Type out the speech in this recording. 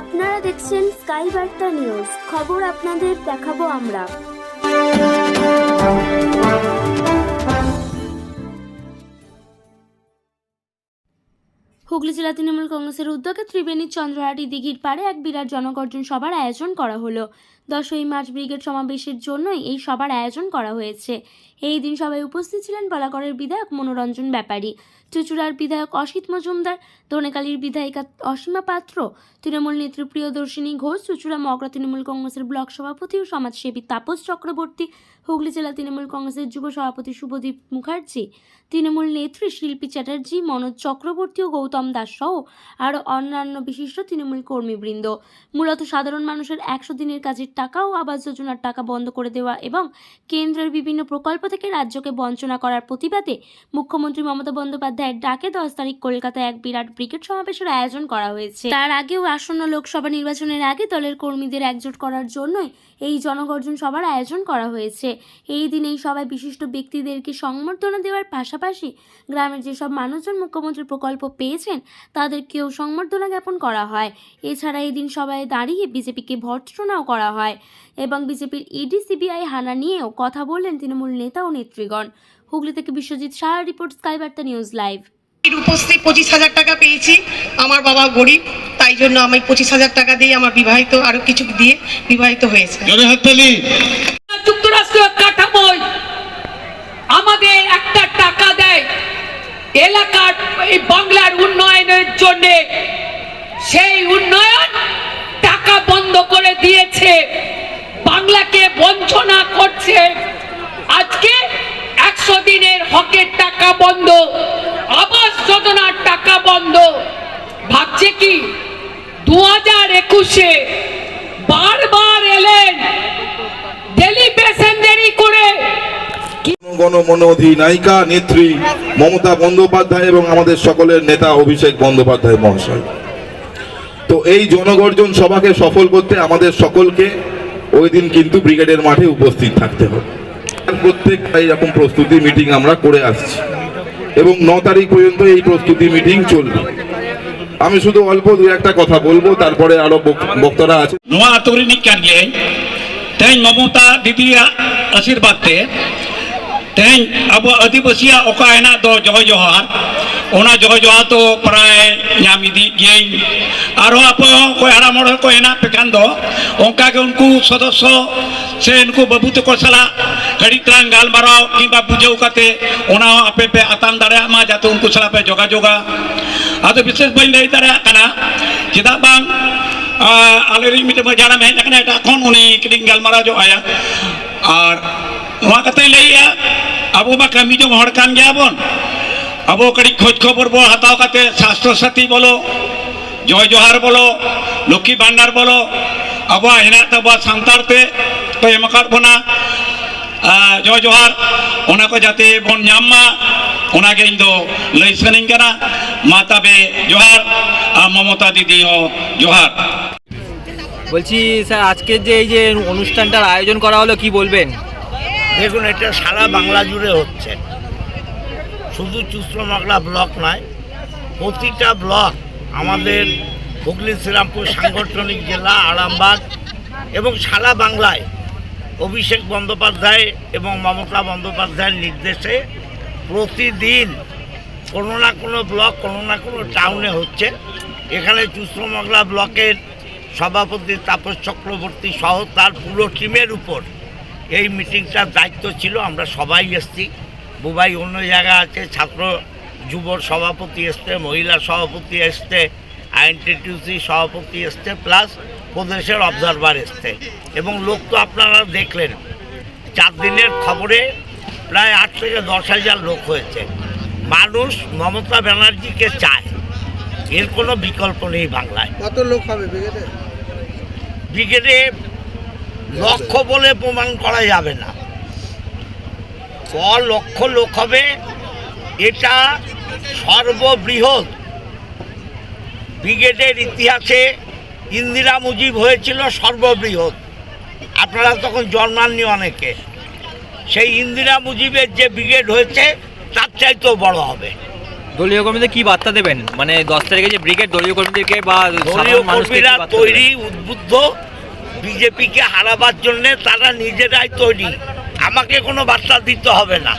আপনারা দেখছেন sky Barta news. খবর আপনাদের দেখাবো আমরা। হুগলি জেলা তৃণমূল কংগ্রেসের উদ্যোগে ত্রিবেণী চন্দ্রহাটি দিঘির পাড়ে এক বিরাট জনগর্জন সভার আয়োজন করা হলো। দশই মার্চ ব্রিগেড সমাবেশের জন্যই এই সভার আয়োজন করা হয়েছে। এই দিন সবাই উপস্থিত ছিলেন বলাগড়ের বিধায়ক মনোরঞ্জন ব্যাপারী, চুচুড়ার বিধায়ক অসিত মজুমদার, দোনেকালীর বিধায়িকা অসীমা পাত্র, তৃণমূল নেত্রী প্রিয়দর্শিনী ঘোষ, চুচুড়া মগরা তৃণমূল কংগ্রেসের ব্লক সভাপতি ও সমাজসেবী তাপস চক্রবর্তী, হুগলি জেলা তৃণমূল কংগ্রেসের যুব সভাপতি শুভদীপ মুখার্জি, তৃণমূল নেত্রী শিল্পী চ্যাটার্জি মনোজ চক্রবর্তী ও গৌতম দাস সহ আরও অন্যান্য বিশিষ্ট তৃণমূল কর্মীবৃন্দ। মূলত সাধারণ মানুষের একশো দিনের কাজের টাকা ও আবাস যোজনার টাকা বন্ধ করে দেওয়া এবং কেন্দ্রের বিভিন্ন প্রকল্প থেকে রাজ্যকে বঞ্চনা করার প্রতিবাদে মুখ্যমন্ত্রী মমতা বন্দ্যোপাধ্যায়ের ডাকে দশ তারিখ কলকাতায় এক বিরাট ব্রিগেড সমাবেশের আয়োজন করা হয়েছে। তার আগেও আসন্ন লোকসভা নির্বাচনের আগে দলের কর্মীদের একজোট করার জন্যই এই জনগর্জন সভার আয়োজন করা হয়েছে। এই দিন এই সভায় বিশিষ্ট ব্যক্তিদেরকে সংবর্ধনা দেওয়ার পাশাপাশি গ্রামের যেসব মানুষজন মুখ্যমন্ত্রীর প্রকল্প পেয়েছেন, তাদেরকেও সংবর্ধনা জ্ঞাপন করা হয়। এছাড়া এই দিন সবাই দাঁড়িয়ে বিজেপিকে ভর্ৎসনাও করা হয়। এবং বিজেপির ইডি সিবিআই হানা নিয়েও কথা বললেন তৃণমূল নেতা ও নেতৃগণ হুগলি থেকে Biswajit Shah report sky Barta news live. উপস্থিত পঁচিশ হাজার টাকা পেয়েছি। আমার বাবা গরিব তাই জন্য আমি পঁচিশ হাজার টাকা দিয়ে আমার বিবাহিত আরও কিছু দিয়ে বিবাহিত হয়েছে। যুক্তরাষ্ট্রীয় কাঠামোয় আমাদের একটা টাকা দেয়। এলাকার এই বাংলার উন্নয়নের জন্য সেই উন্নয়ন বন্ধ করে দিয়েছে। বাংলাকে বঞ্চনা করছে। আজকে একশো দিনের হকের টাকা বন্ধ, আবাস যোজনার টাকা বন্ধ। ভাবছে কি? দু হাজার একুশে বারবার এলেন। অধিনায়িকা, নেত্রী মমতা বন্দ্যোপাধ্যায় এবং আমাদের সকলের নেতা অভিষেক বন্দ্যোপাধ্যায় মহাশয়। তো এই জনগর্জন সভাকে সফল করতে আমাদের সকলকে ওই দিন কিন্তু ব্রিগেডের মাঠে উপস্থিত থাকতে হবে। প্রত্যেক এরকম প্রস্তুতি মিটিং আমরা করে আসছি। এবং ন তারিখ পর্যন্ত এই প্রস্তুতি মিটিং চলবে। আমি শুধু অল্প দু একটা কথা বলব, তারপরে আরও বক্তারা আছে। নোয়া আতুরি নিকান তেন মমতা দিদি আশীর্বাদ তে আবু আদিবাসী অকা এনা দো জয় জহার ওনা জয় জহা তো প্রায় ᱯᱨᱟᱭ ᱧᱟᱢ ᱤᱫᱤᱭᱮᱫ ᱜᱤᱭᱟᱹᱧ ᱟᱨᱦᱚᱸ ᱟᱯᱮ ᱦᱚᱸ ᱚᱠᱚᱭ ᱦᱟᱲᱟᱢ ᱦᱚᱲ ᱠᱚ ᱦᱮᱱᱟᱜ ᱯᱮ ᱠᱷᱟᱱ ᱫᱚ ᱚᱱᱠᱟᱜᱮ ᱩᱱᱠᱩ ᱥᱚᱫᱚᱥᱥᱚ ᱥᱮ ᱩᱱᱠᱩ ᱵᱟᱹᱵᱩ ᱛᱟᱠᱚ ᱥᱟᱞᱟᱜ ᱜᱷᱟᱹᱲᱤᱡ ᱛᱟᱞᱟᱝ ᱜᱟᱞᱢᱟᱨᱟᱣ ᱠᱤᱝᱵᱟ ᱵᱩᱡᱷᱟᱹᱣ ᱠᱟᱛᱮ ᱚᱱᱟ ᱦᱚᱸ ᱟᱯᱮ ᱯᱮ ᱟᱛᱟᱝ ᱫᱟᱲᱮᱭᱟᱜ ᱢᱟ ᱡᱟᱛᱮ ᱩᱱᱠᱩ ᱥᱟᱞᱟᱜ ᱯᱮ ᱡᱳᱜᱟᱡᱳᱜᱟ ᱟᱫᱚ ᱵᱤᱥᱮᱥ ᱵᱟᱹᱧ ᱞᱟᱹᱭ ᱫᱟᱲᱮᱭᱟᱜ ᱠᱟᱱᱟ ᱪᱮᱫᱟᱜ ᱵᱟᱝ ᱟᱞᱮᱨᱤᱧ ᱢᱤᱫᱴᱮᱱ ᱢᱟᱡᱟᱲᱟᱢ ᱦᱮᱡ ᱟᱠᱟᱱᱟ ᱮᱴᱟᱜ ᱠᱷᱚᱱ ᱩᱱᱤ ᱠᱟᱹᱴᱤᱡ ᱜᱟᱞᱢᱟᱨᱟᱣ ᱧᱚᱜ ᱟᱭᱟ ᱟᱨ ᱱᱚᱣᱟ ᱠᱟᱛᱷᱟᱧ ᱞᱟᱹᱭᱮᱜᱼᱟ ᱟᱵᱚ ᱢᱟ ᱠᱟᱹᱢᱤ ᱡᱚᱝ ᱦᱚᱲ ᱠᱟᱱ ᱜᱮᱭᱟᱵᱚᱱ আবো কারি খোঁজ খবর বল হাতাও কাতে স্বাস্থ্যসাথী বলো জয় জোহার বলো লক্ষ্মী ভান্ডার বলো আবহাওয়া হেনা তাবা সান্তারতে তো এমাকার বোনা জয় জোহার ওনা কো যাতে বন জাম্মা ওনা গে ইন্দো লই সানিং কানা মা তাবে জোহার আর মমতা দিদি ও জোহার। বলছি স্যার আজকে যে এই যে অনুষ্ঠানটার আয়োজন করা হলো কি বলবেন? দেখুন এটা সারা বাংলা জুড়ে হচ্ছে। শুধু চুস্ত্রমাগলা ব্লক নয়, প্রতিটা ব্লক আমাদের হুগলি, শ্রীরামপুর, সাংগঠনিক জেলা, আরামবাগ এবং সারা বাংলায় অভিষেক বন্দ্যোপাধ্যায় এবং মমতা বন্দ্যোপাধ্যায়ের নির্দেশে প্রতিদিন কোনো না কোনো ব্লক, কোনো না কোনো টাউনে হচ্ছে। এখানে চুস্ত্রমগলা ব্লকের সভাপতি তাপস চক্রবর্তী সহ তার পুরো টিমের উপর এই মিটিংটার দায়িত্ব ছিল। আমরা সবাই এসছি। বুবাই অন্য জায়গা আছে ছাত্র যুব সভাপতি এসছে মহিলা সভাপতি এসছে আইএনটিটিউসি সভাপতি এসছে প্লাস প্রদেশের অবজারভার এসছে। এবং লোক তো আপনারা দেখলেন চার দিনের খবরে প্রায় আট থেকে দশ হাজার লোক হয়েছে। মানুষ মমতা ব্যানার্জিকে চায় এর কোনো বিকল্প নেই বাংলায়। কত লোক হবে ব্রিগেডে? ব্রিগেডে লক্ষ বলে প্রমাণ করা যাবে না। ক লক্ষ লোক হবে। এটা সর্ববৃহৎ। ব্রিগেডের ইতিহাসে ইন্দিরা মুজিব হয়েছিল সর্ববৃহৎ। আপনারা তখন জন্মাননি অনেকে। সেই ইন্দিরা মুজিবের যে ব্রিগেড হয়েছে তার চাইতেও বড় হবে। দলীয় কর্মীদের কি বার্তা দেবেন? মানে দশ তারিখে যে ব্রিগেড দলীয় কর্মীদেরকে বা দলীয় কর্মীরা তৈরি উদ্বুদ্ধ। বিজেপিকে হারাবার জন্য তারা নিজেরাই তৈরি। আমাকে কোনো বার্তা দিতে হবে না।